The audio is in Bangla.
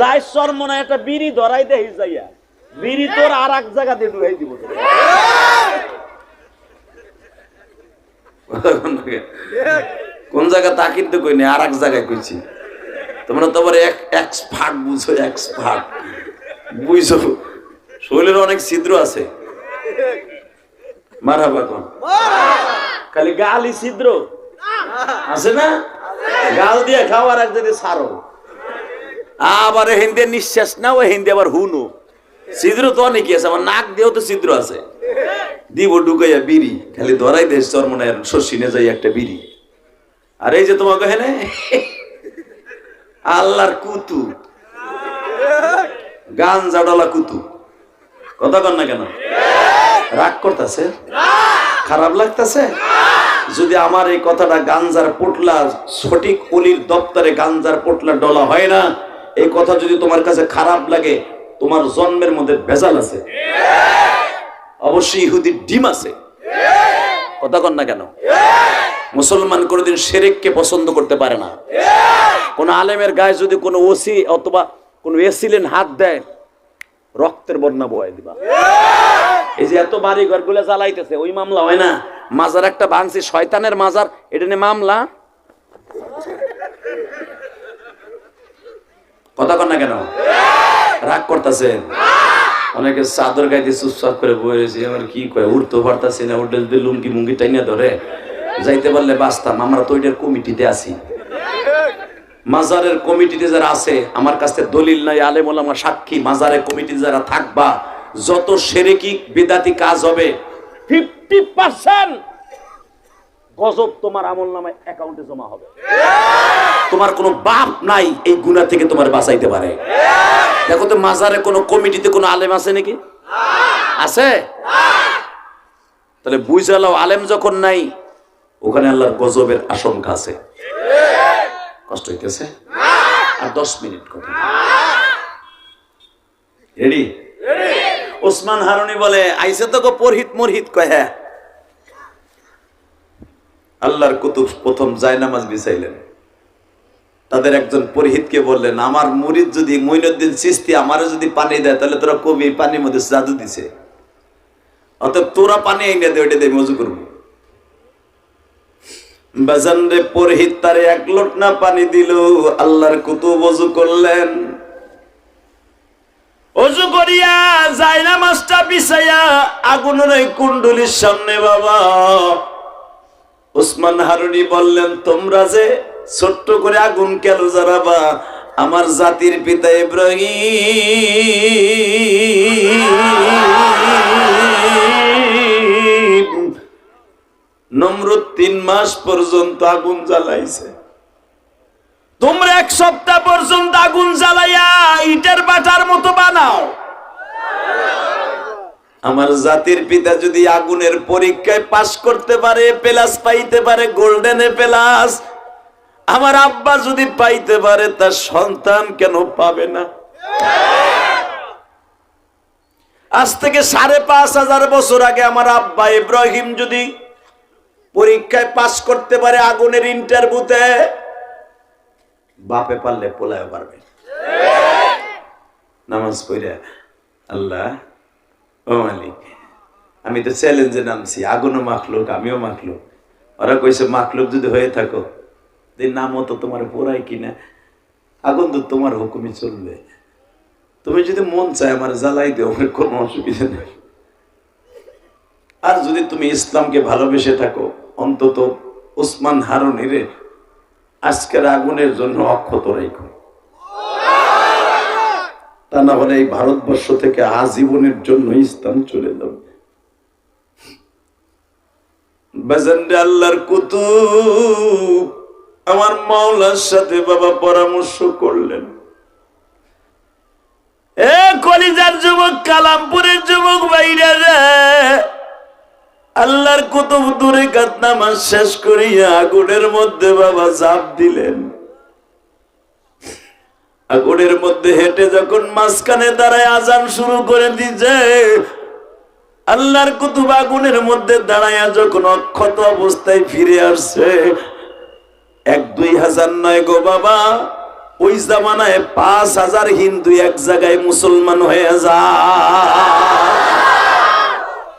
যাই একটা বিড়ি ধরাই দেই যাইয়া। বিড়ি তোর আর এক জায়গা দিয়ে দিব। কোন জায়গা তা কিন্তু আর এক জায়গায় কইছি। তোমরা তোমার এক এক্সপার্ট বুঝো এক্সপার্ট শরীরের অনেক ছিদ্র আছে। কোন? খালি গালি ছিদ্র। আছে না? গাল দিয়ে খাওয়ার এক যদি সারো। আবার হিন্দি নিঃশ্বাস না ও হিন্দি আবার হুনু। ছিদ্র তো অনেকই আছে আমার নাক দিয়েও তো ছিদ্র আছে। দিব ঢুকাইয়া বিড়ি, খালি ধরাই দেশ চরমনের শশিনে যাই একটা বিড়ি। আর এই যে তোমাকে হেনে, আল্লাহর কুতু। গান জাডালা কুতু। কথা কন না কেন? রাগ করতেছে? খারাপ লাগতেছে? যদি আমার এই কথাটা গাঞ্জার পোটলা সঠিক অলির দপ্তরে গাঞ্জার পোটলা ডলা হয় না এই কথা যদি তোমার কাছে খারাপ লাগে, তোমার জন্মের মধ্যে ভেজাল আছে। অবশ্যই ইহুদির ডিম আছে। কথা কন না কেন? মুসলমান কোনোদিন শেরেককে পছন্দ করতে পারে না। কোন আলেমের গায়ে যদি কোনো ওসি অথবা কোনো এসিলেন হাত দেয়, রক্তের বন্যা বয় দিবা। এই যে এত বাড়ি ঘরগুলো জ্বালাইতেছে, ওই মামলা হয় না? মাজার একটা ভাঙছি, শয়তানের মাজার, এটা নিয়ে মামলা? কথা কন না কেন? রাগ করতেছে অনেকে চাদর গাইতে চুপচাপ করে বয়ে আমার কি কয়? উঠতে পারতাছি না উঠে যদি লুঙ্গি মুঙ্গি টাইনা ধরে। যাইতে পারলে বাঁচতাম, আমরা তো ওইটার কমিটিতে আছি। মাজারের কমিটিতে যারা আছে, আমার কাছে দলিল নাই, আলেম ওলামা সাক্ষী, মাজারের কমিটিতে যারা থাকবা, যত সেরেকি বিদাতি কাজ হবে ফিফটি পার্সেন্ট গজব তোমার আমল নামায় অ্যাকাউন্টে জমা হবে। তোমার কোনো বাপ নাই এই গুণা থেকে তোমার বাঁচাইতে পারে। দেখো তো মাজারে কোনো কমিটিতে কোনো আলেম আছে নাকি? আছে? তাহলে বুঝালাও, আলেম যখন নাই, ওখানে আল্লাহর গজবের আশঙ্কা আছে। কষ্ট হইতেছে? আর দশ মিনিট কথা। রেডি ওসমান হারুনি বলে, আইসে তো গো পরহিত মরহিত কয় হ্যাঁ? আল্লাহর কুতুব প্রথম জায়নামাজ বিছাইলেন তাদের একজন পরিহিতকে বললেন, আমার মুরিদ যদি মইনুদ্দিন চিস্তি আমারও যদি পানি দেয়, তাহলে তোরা কবি, পানির মধ্যে জাদু দিছে। অতএব তোরা পানি এনে দে, ওইটা দিয়ে মজু করব। বাজান রে পরহিত তারে এক লোট না পানি দিল, আল্লাহর কুতুব অজু করলেন। অজু করিয়া যায় না মাছটা বিছাইয়া আগুনের ওই কুণ্ডুলির সামনে বাবা, উসমান হারুনি বললেন, তোমরা যে ছোট্ট করে আগুন কেন জ্বালাবা? আমার জাতির পিতা ইব্রাহিম। নমরুদ তিন মাস পর্যন্ত আগুন জ্বালাইছে। তোমরা এক সপ্তাহ পর্যন্ত আগুন জ্বালাইয়া ইটের বাটার মতো বানাও। আমার জাতির পিতা যদি আগুনের পরীক্ষায় পাশ করতে পারে, প্লাস পাইতে পারে, গোল্ডেনে প্লাস আমার আব্বা যদি পাইতে পারে, তার সন্তান কেন পাবে না? আজ থেকে সাড়ে পাঁচ হাজার বছর আগে আমার আব্বা ইব্রাহিম যদি পরীক্ষায় পাশ করতে পারে আগুনের ইন্টারভিউতে বাপে পারলে পোলায় পারবে। নামাজ পড়ে, আল্লাহ, ও মালিক, আমি তো চ্যালেঞ্জে নামছি, আগুনও মাখলুক, আমিও মাখলুক। ওরা কইছে, মাখলুক যদি হয়ে থাকো নামও তো তোমার পোড়াই কিনা আগুন তো তোমার হুকুমে চলবে। তুমি যদি মন চায় আমার জ্বালাই দেও, আমার কোনো অসুবিধা নেই। আর যদি তুমি ইসলামকে ভালোবেসে থাকো, অন্তত উসমান হারুনিরে আজকের আগুনের জন্য অক্ষত রেখো। তা না হলে এই ভারতবর্ষ থেকে আজীবনের জন্য ইসলাম চলে যাবে। বাজানরে আল্লাহর কুতুব আমার মাওলার সাথে বাবা পরামর্শ করলেন। এ কলিজার যুবক, কালামপুরের যুবক বাইরে আল্লাহর কুতুব দূরে কাতনামাজ শেষ করিয়া আগুনের মধ্যে বাবা জাপ দিলেন। আগুনের মধ্যে হেঁটে যখন মাঝখানে দাঁড়ায় আজান শুরু করে দিছে আল্লাহর কুতুব আগুনের মধ্যে দাঁড়ায়া যখন অক্ষত অবস্থায় ফিরে আসছে এক দুই হাজার নয় গো বাবা, ওই জামানায় পাঁচ হাজার হিন্দু এক জায়গায় মুসলমান হয়ে যায়।